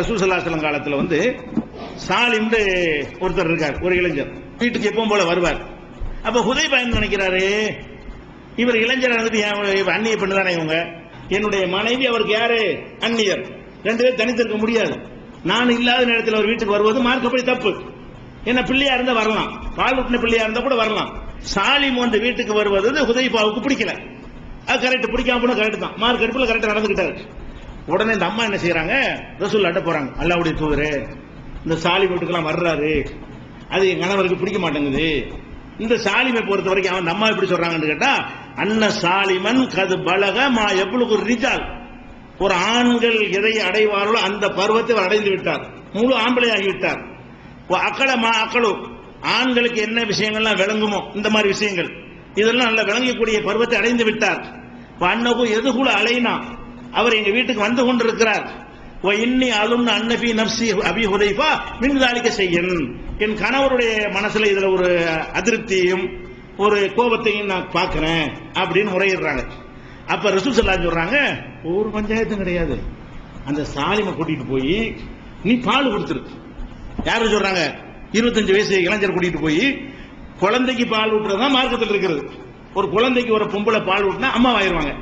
ரசூசல்லாசலம் காலத்தில் வந்து சாலிம்னு ஒருத்தர் இருக்கார் ஒரு இளைஞர். வீட்டுக்கு எப்பவும் போல வருவார். அப்ப பயன் நினைக்கிறாரு? இவர் இளைஞர் இருந்துட்டு அந்நிய பெண்ணு தானே இவங்க? என்னுடைய மனைவி அவருக்கு யாரு? அந்நியர். ரெண்டு பேரும் தனித்திருக்க முடியாது. நான் இல்லாத நேரத்தில் அவர் வீட்டுக்கு வருவது மார்க்கப்படி தப்பு. என்ன பிள்ளையா இருந்தா வரலாம். பால் ஊட்டின பிள்ளையா இருந்தா கூட வரலாம். சாலிம் வந்து வீட்டுக்கு வருவது ஹுதைபாவுக்கு பிடிக்கல. அது கரெக்ட் பிடிக்காம போனா கரெக்ட் தான். மார்க் எடுப்பில் கரெக்டாக நடந்துகிட்டாரு. உடனே இந்த அம்மா என்ன செய்யறாங்க ரசூல் அட்ட போறாங்க. அல்லாவுடைய தூதரு இந்த சாலி வீட்டுக்கெல்லாம் வர்றாரு. அது என் கணவருக்கு பிடிக்க மாட்டேங்குது. இந்த சாலிமை பொறுத்த வரைக்கும் அவன் அம்மா எப்படி சொல்றாங்கன்னு கேட்டா அன்ன சாலிமன் கது பலக மா எவ்வளவு ரிஜால். ஒரு ஆண்கள் எதை அடைவார்களோ அந்த பருவத்தை அவர் அடைந்து விட்டார். முழு ஆம்பளை விட்டார். அக்கள மா அக்களு ஆண்களுக்கு என்ன விஷயங்கள்லாம் விளங்குமோ இந்த மாதிரி விஷயங்கள். இதெல்லாம் நல்லா விளங்கக்கூடிய பருவத்தை அடைந்து விட்டார். அன்னகு எதுகுல அலைனா அவர் எங்க வீட்டுக்கு வந்து கொண்டிருக்கிறார். ஓ இன்னி அலுன்னு அன்னபி நப்சி அபி ஹுதைஃபா மின்தாளிக்க செய்யன் என் கணவருடைய மனசுல இதுல ஒரு அதிருப்தியும் ஒரு கோபத்தையும் நான் பார்க்கிறேன் அப்படின்னு முறையிடுறாங்க. அப்ப ரசூல் சல்லா சொல்றாங்க ஒரு பஞ்சாயத்தும் கிடையாது. அந்த சாலிமை கூட்டிட்டு போய் நீ பால் கொடுத்துரு. யாரும் சொல்றாங்க? இருபத்தஞ்சு வயசு இளைஞர் கூட்டிட்டு போய் குழந்தைக்கு பால் ஊட்டுறதுதான் மார்க்கத்தில் இருக்கிறது. ஒரு குழந்தைக்கு ஒரு பொம்பளை பால் ஊட்டினா அம்மா ஆயிருவாங்க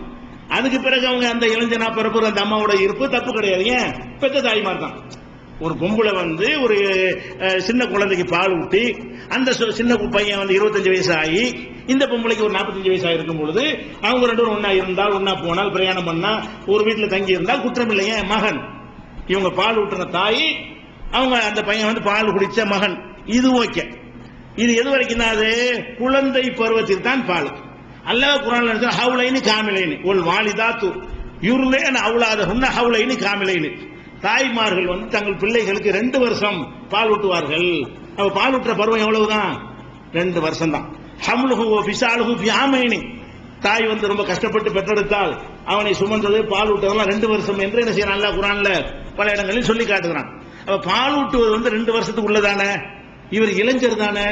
அதுக்கு பிறகு அவங்க அந்த இளைஞனா பிறப்பு அந்த அம்மாவோட இருப்பு தப்பு கிடையாது. ஏன்? பெத்த தாய்மார் தான் ஒரு பொம்பளை வந்து ஒரு சின்ன குழந்தைக்கு பால் ஊட்டி அந்த சின்ன பையன் வந்து இருபத்தஞ்சு வயசு ஆகி இந்த பொம்பளைக்கு ஒரு நாற்பத்தஞ்சு வயசு இருக்கும் பொழுது அவங்க ரெண்டு பேரும் ஒன்னா இருந்தால் ஒன்னா போனால் பிரயாணம் பண்ணா ஒரு வீட்டில் தங்கி இருந்தால் குற்றம் இல்லையே மகன். இவங்க பால் ஊட்டுன தாய் அவங்க அந்த பையன் வந்து பால் குடிச்ச மகன். இது ஓகே. இது எது வரைக்கும் தான் அது? குழந்தை பருவத்தில் தான் பால். அல்லாஹ் குரான் இருக்கு ஹவுலைனி காமிலைனி. ஒல் வாலிதாத்து யுர்லேன் அவுலாத ஹுன்ன ஹவுலைனு காமிலைனி. தாய்மார்கள் வந்து தங்கள் பிள்ளைகளுக்கு ரெண்டு வருஷம் பால் ஊட்டுவார்கள். அப்ப பால் ஊட்டுற பருவம் எவ்வளவுதான்? ரெண்டு வருஷம் தான் ஹம்லுஹு பிசாலுஹு பியாமைனி தாய் வந்து ரொம்ப கஷ்டப்பட்டு பெற்றெடுத்தால் அவனை சுமந்தது பால் ஊட்டுவதெல்லாம் ரெண்டு வருஷம் என்று என்ன செய்யறான்? அல்லா குரான்ல பல இடங்களில் சொல்லி காட்டுகிறான். அப்ப பால் ஊட்டுவது வந்து ரெண்டு வருஷத்துக்கு உள்ளதானே? இவர் இளைஞர் தானே?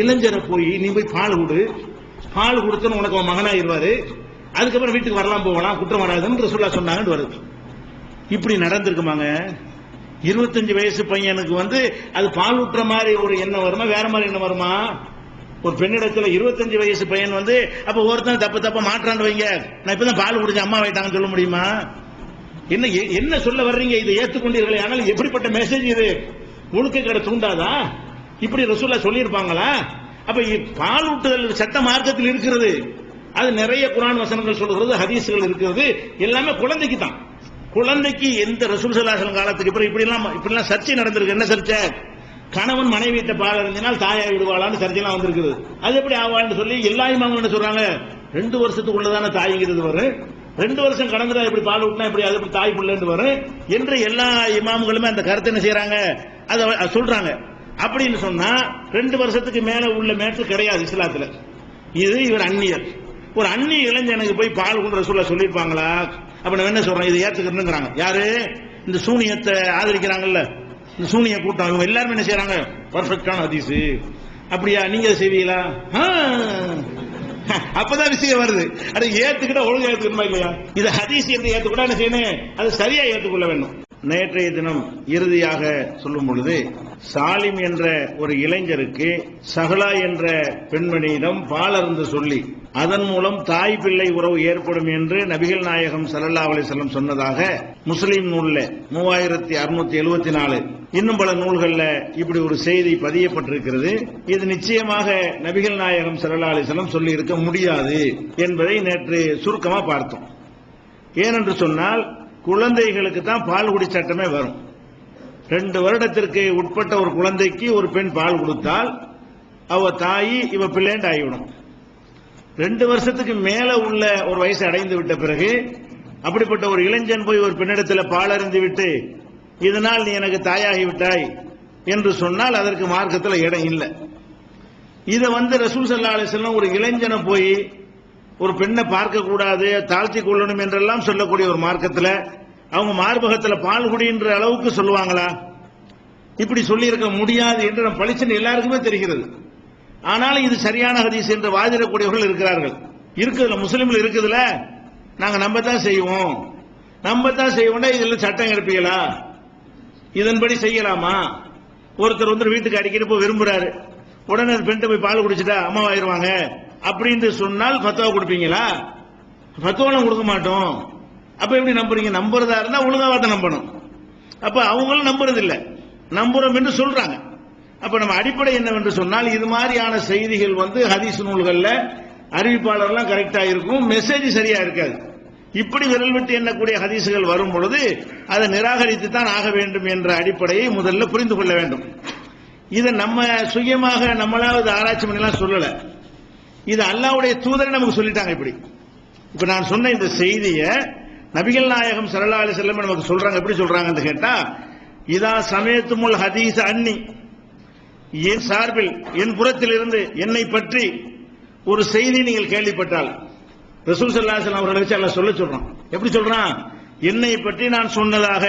இளைஞரை போய் நீ போய் பால் விடு பால் கொடுத்தன்னு உனக்கு அவன் மகனாயிருவாரு. அதுக்கப்புறம் வீட்டுக்கு வரலாம் போகலாம் குற்றம் வராதுன்னு ரசூல்லா சொன்னாங்கன்னு வருது. இப்படி நடந்திருக்குமாங்க? இருபத்தஞ்சு வயசு பையனுக்கு வந்து அது பால் ஊட்டுற மாதிரி ஒரு எண்ணம் வருமா? வேற மாதிரி எண்ணம் வருமா? ஒரு பெண்ணிடத்துல இருபத்தஞ்சு வயசு பையன் வந்து அப்ப ஒருத்தன் தப்பு தப்ப மாற்றாண்டு வைங்க. நான் இப்பதான் பால் குடிச்ச அம்மா வைட்டாங்கன்னு சொல்ல முடியுமா? என்ன என்ன சொல்ல வர்றீங்க? இதை ஏத்துக்கொண்டீர்களே ஆனால் எப்படிப்பட்ட மெசேஜ் இது? ஒழுக்க கடை தூண்டாதா? இப்படி ரசூல்லா சொல்லியிருப்பாங்களா? அப்ப பால் ஊட்டுதல் சட்ட மார்க்கத்தில் இருக்கிறது. அது நிறைய குரான் வசனங்கள் சொல்கிறது ஹதீஸ்கள் இருக்கிறது. எல்லாமே குழந்தைக்கு தான் குழந்தைக்கு எந்த ரசூல் காலத்துக்கு அப்புறம் இப்படி எல்லாம் இப்படி எல்லாம் சர்ச்சை நடந்திருக்கு. என்ன சர்ச்சை? கணவன் மனைவியிட்ட பால் இருந்தினால் தாயா விடுவாளான்னு சர்ச்சைலாம் வந்திருக்குது. அது எப்படி ஆவான்னு சொல்லி எல்லா இமாமும் என்ன சொல்றாங்க? ரெண்டு வருஷத்துக்குள்ளதான தாய்ங்கிறது வரும் ரெண்டு வருஷம் கடந்துடா இப்படி பால் ஊட்டினா இப்படி அது எப்படி தாய் பிள்ளைன்னு வரும் என்று எல்லா இமாம்களுமே அந்த கருத்தை என்ன செய்யறாங்க அதை அதை சொல்றாங்க. அப்படின்னு சொன்னா ரெண்டு வருஷத்துக்கு மேல உள்ள மேட்ரு கிடையாது இஸ்லாத்துல. இது இவர் அந்நியர். ஒரு அந்நிய இளைஞனுக்கு போய் பால் கொண்டு ரசூல்லா சொல்லியிருப்பாங்களா? அப்ப நான் என்ன சொல்றேன்? இதை ஏத்துக்கிறேங்கிறாங்க யாரு? இந்த சூனியத்தை ஆதரிக்கிறாங்கல்ல. இந்த சூனிய கூட்டம். இவங்க எல்லாருமே என்ன செய்யறாங்க பர்ஃபெக்டான ஹதீஸ். அப்படியா? நீங்க செய்வீங்களா? ஆ. அப்பதான் விஷயம் வருது. அதை ஏத்துக்கிட்ட ஒழுங்கா ஏத்துக்கணுமா இல்லையா? இது ஹதீஸ் என்று ஏத்துக்கிட்டா என்ன செய்யணும்? அது சரியா ஏற்றுக்கொள்ள வேண்டும். நேற்றைய தினம் இறுதியாக சொல்லும் பொழுது சாலிம் என்ற ஒரு இளைஞருக்கு சகலா என்ற பெண்மணியிடம் பாலருந்து சொல்லி அதன் மூலம் தாய் பிள்ளை உறவு ஏற்படும் என்று நபிகள் நாயகம் சல்லல்லா அலிசல்லம் சொன்னதாக முஸ்லீம் நூல்ல மூவாயிரத்தி அறுநூத்தி எழுபத்தி நாலு இன்னும் பல நூல்கள்ல இப்படி ஒரு செய்தி பதியப்பட்டிருக்கிறது. இது நிச்சயமாக நபிகள் நாயகம் ஸல்லல்லாஹு அலிசல்லம் சொல்லி இருக்க முடியாது என்பதை நேற்று சுருக்கமா பார்த்தோம். ஏனென்று சொன்னால் குழந்தைகளுக்கு தான் பால் குடி சட்டமே வரும். ரெண்டு வருடத்திற்கு உட்பட்ட ஒரு குழந்தைக்கு ஒரு பெண் பால் கொடுத்தால் அவ தாய் இவ பிள்ளைண்டு ஆகிவிடும். ரெண்டு வருஷத்துக்கு மேல உள்ள ஒரு வயசு அடைந்து விட்ட பிறகு அப்படிப்பட்ட ஒரு இளைஞன் போய் ஒரு பெண்ணிடத்தில் பால் அறிந்து விட்டு இதனால் நீ எனக்கு தாயாகிவிட்டாய் என்று சொன்னால் அதற்கு மார்க்கத்தில் இடம் இல்லை. இதை வந்து ரசூல் சல்லா அலிஸ்லாம் ஒரு இளைஞனை போய் ஒரு பெண்ணை பார்க்க கூடாது தாழ்த்தி கொள்ளணும் என்றெல்லாம் சொல்லக்கூடிய ஒரு மார்க்கத்தில் அவங்க மார்பகத்தில் பால் குடின்ற அளவுக்கு சொல்லுவாங்களா? இப்படி சொல்லியிருக்க முடியாது என்று நம் பளிச்சுன்னு எல்லாருக்குமே தெரிகிறது. ஆனாலும் இது சரியான ஹதீஸ் என்று வாதிடக்கூடியவர்கள் இருக்கிறார்கள். இருக்குதுல முஸ்லீம்ல இருக்குதுல நாங்க நம்ம தான் செய்வோம். நம்ம தான் செய்வோம்னா இதுல சட்டம் எடுப்பீங்களா? இதன்படி செய்யலாமா? ஒருத்தர் வந்து வீட்டுக்கு அடிக்கடி போய் விரும்புறாரு. உடனே அந்த பெண்கிட்ட போய் பால் குடிச்சிட்டா அம்மாவாயிருவாங்க. அப்படின்னு சொன்னால் ஃபத்வா கொடுப்பீங்களா? ஃபத்வாலாம் கொடுக்க மாட்டோம். அப்ப எப்படி நம்புறீங்க? நம்புறதா இருந்தா ஒழுங்காக நம்பணும். அப்ப அவங்களும் நம்புறது இல்லை நம்புறோம் என்று சொல்றாங்க. அப்ப நம்ம அடிப்படை என்னவென்று சொன்னால் இது மாதிரியான செய்திகள் வந்து ஹதீஸ் நூல்கள்ல அறிவிப்பாளர்லாம் கரெக்டா இருக்கும். மெசேஜ் சரியா இருக்காது. இப்படி விரல் விட்டு எண்ணக்கூடிய ஹதீசுகள் வரும் பொழுது அதை நிராகரித்து தான் ஆக வேண்டும் என்ற அடிப்படையை முதல்ல புரிந்து கொள்ள வேண்டும். இதை நம்ம சுயமாக நம்மளாவது ஆராய்ச்சி பண்ணலாம் சொல்லலை. இது அல்லாவுடைய தூதரை நமக்கு சொல்லிட்டாங்க இப்படி. இப்ப நான் சொன்ன இந்த செய்தியை நபிகள் நாயகம் சரலா அலி செல்லம் நமக்கு சொல்றாங்க. எப்படி சொல்றாங்கன்னு கேட்டா இதா சமயத்துமுல் ஹதீஸ் அன்னி. என் சார்பில் என் புறத்தில் இருந்து என்னை பற்றி ஒரு செய்தி நீங்கள் கேள்விப்பட்டால் ரசூல் சல்லாஹம் அவர்களை வச்சு அல்ல சொல்ல சொல்றான். எப்படி சொல்றான்? என்னை பற்றி நான் சொன்னதாக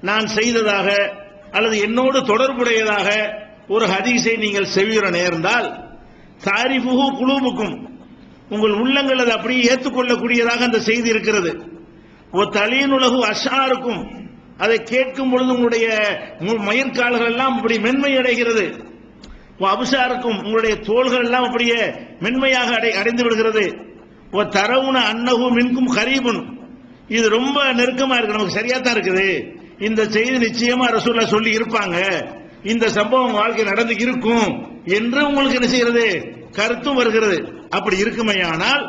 நான் செய்ததாக அல்லது என்னோடு தொடர்புடையதாக ஒரு ஹதீஸை நீங்கள் செவியுற நேர்ந்தால் தாரிஃபுகு குழுவுக்கும் உங்கள் உள்ளங்கள் அதை அப்படியே ஏற்றுக்கொள்ளக்கூடியதாக அந்த செய்தி இருக்கிறது. ஒரு அஷா அஷாருக்கும் அதை கேட்கும் பொழுது உங்களுடைய மு- மயிர்கால்கள் எல்லாம் அப்படி மென்மை அடைகிறது. அபிசாருக்கும் உங்களுடைய தோள்கள் எல்லாம் அப்படியே மென்மையாக அடை அடைந்து விடுகிறது. ஒரு தரவுன அன்னகு மின்கும் கரீபுன். இது ரொம்ப நெருக்கமா இருக்கு நமக்கு சரியா தான் இருக்குது. இந்த செய்தி நிச்சயமா ரசூல்லா சொல்லி இருப்பாங்க. இந்த சம்பவம் வாழ்க்கை நடந்து இருக்கும் என்று உங்களுக்கு என்ன செய்கிறது? கருத்தும் வருகிறது. அப்படி இருக்குமையானால்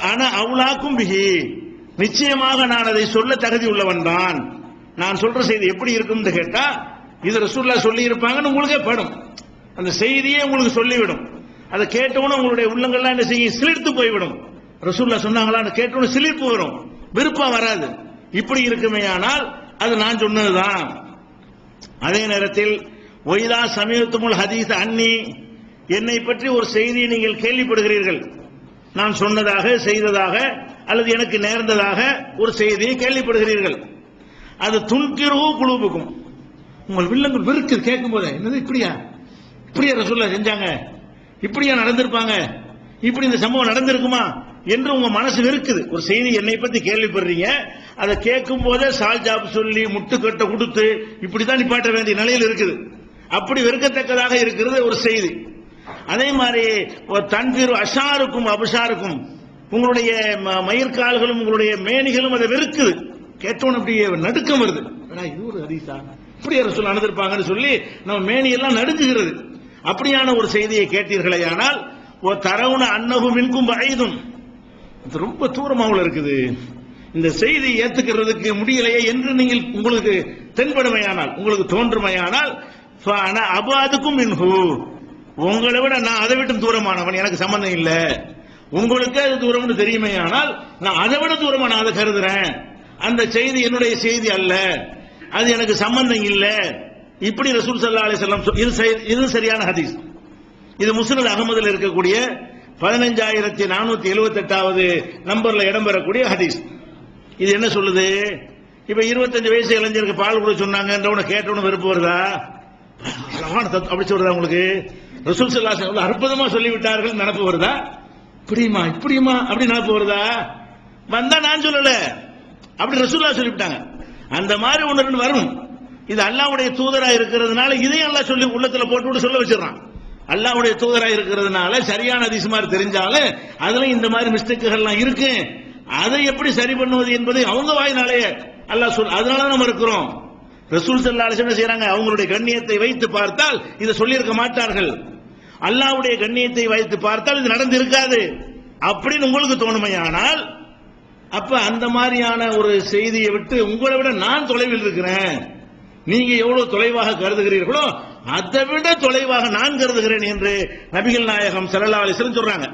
அன அவுலாக்கும் பிகி நிச்சயமாக நான் அதை சொல்ல தகுதி உள்ளவன் தான். நான் சொல்ற செய்தி எப்படி இருக்கும்னு கேட்டா இது ரசூல்லா சொல்லி இருப்பாங்கன்னு உங்களுக்கே படும். அந்த செய்தியே உங்களுக்கு சொல்லிவிடும். அதை கேட்டவுடனே உங்களுடைய உள்ளங்கள்லாம் என்ன செய்யும்? சிலிர்த்து போய்விடும். ரசூல்லா சொன்னாங்களான்னு கேட்டவனு சிலிர்ப்பு வரும். விருப்பம் வராது. இப்படி இருக்குமையானால் அது நான் சொன்னதுதான். அதே நேரத்தில் ஒய்தா சமீபத்துமுல் ஹதீஸ் அன்னி. என்னை பற்றி ஒரு செய்தியை நீங்கள் கேள்விப்படுகிறீர்கள். நான் சொன்னதாக செய்ததாக அல்லது எனக்கு நேர்ந்ததாக ஒரு செய்தியை கேள்விப்படுகிறீர்கள். அது துன்கிருவு குழுவுக்கும் உங்கள் வில்லங்கள் வெறுக்குது கேட்கும் போதே என்னது இப்படியா? இப்படியா ரசூல்லா செஞ்சாங்க? இப்படியா நடந்திருப்பாங்க? இப்படி இந்த சம்பவம் நடந்திருக்குமா? என்று உங்க மனசு வெறுக்குது. ஒரு செய்தி என்னை பத்தி கேள்விப்படுறீங்க. அதை கேட்கும் போதே சால் ஜாப் சொல்லி முட்டுக்கட்டை கொடுத்து இப்படித்தான் நிப்பாட்ட வேண்டிய நிலையில் இருக்குது. அப்படி வெறுக்கத்தக்கதாக இருக்கிறது ஒரு செய்தி. அதே மாதிரி தன்பிரு அஷாருக்கும் அபுஷாருக்கும் உங்களுடைய ம- மயிர்கால்களும் உங்களுடைய மேனிகளும் அதை வெறுக்குது. கேட்டோன்னு அப்படியே நடுக்கம் வருது. இவரு ஹரிசா இப்படி ரசூல் நடந்திருப்பாங்கன்னு சொல்லி நம்ம மேனியெல்லாம் நடுக்குகிறது அப்படியான ஒரு செய்தியை கேட்டீர்களே ஆனால் ஒரு தரவுன அன்னகு மின்கும் வயதும். ரொம்ப தூரமாக இருக்குது. இந்த செய்தி ஏத்துக்கிறதுக்கு முடியலையே என்று நீங்கள் உங்களுக்கு தென்படுமையானால் உங்களுக்கு தோன்றுமையானால் ஃபஅன அபாதுக்கும் மின்ஹு. உங்களை விட நான் அதை விட்டு தூரமானவன் எனக்கு சம்பந்தம் இல்ல. உங்களுக்கு அது தூரம்னு ஆனால் நான் அதை விட தூரமா நான் அதை கருதுறேன். அந்த செய்தி என்னுடைய செய்தி அல்ல. அது எனக்கு சம்பந்தம் இல்ல. இப்படி ரசூல் சல்லா அலி செல்லம் இது இது சரியான ஹதீஸ். இது முஸ்லிம் அகமதுல இருக்கக்கூடிய பதினஞ்சாயிரத்தி நானூத்தி எழுபத்தி எட்டாவது நம்பர்ல இடம்பெறக்கூடிய ஹதீஸ். இது என்ன சொல்லுது? இப்ப இருபத்தஞ்சு வயசு இளைஞருக்கு பால் கூட சொன்னாங்க கேட்டவனு வெறுப்பு வருதா? அழகான தத்துவம் அப்படி சொல்றதா உங்களுக்கு? ரசூல் சல்லாஸ் அலைஹி அற்புதமா சொல்லிவிட்டார்கள். நினப்பு வருதா? இப்படியுமா இப்படியுமா அப்படி நினப்பு வருதா? வந்தா நான் சொல்லல. அப்படி ரசூல்லா சொல்லிவிட்டாங்க. அந்த மாதிரி ஒன்று ரெண்டு வரும் இது அல்லாவுடைய தூதரா இருக்கிறதுனால இதையும் எல்லாம் சொல்லி உள்ளத்துல போட்டு விட்டு சொல்ல வச்சிடறான். அல்லாவுடைய தூதரா இருக்கிறதுனால சரியான அதிசயம் மாதிரி தெரிஞ்சாலும் அதுல இந்த மாதிரி மிஸ்டேக்குகள்லாம் இருக்கு. அதை எப்படி சரி பண்ணுவது என்பதை அவங்க வாயினாலேயே அல்லாஹ் சொல் அதனால நம்ம இருக்கிறோம். ரசூல் ஸல்லல்லாஹு என்ன செய்யறாங்க அவங்களுடைய கண்ணியத்தை வைத்து பார்த்தால் இதை சொல்லியிருக்க மாட்டார்கள். அல்லாவுடைய கண்ணியத்தை வைத்து பார்த்தால் இது நடந்து இருக்காது அப்படின்னு உங்களுக்கு தோணுமையானால் அப்ப அந்த மாதிரியான ஒரு செய்தியை விட்டு உங்களை விட நான் தொலைவில் இருக்கிறேன். நீங்க எவ்வளவு தொலைவாக கருதுகிறீர்களோ அதை விட தொலைவாக நான் கருதுகிறேன் என்று நபிகள் நாயகம் ஸல்லல்லாஹு அலைஹி சொல்றாங்க.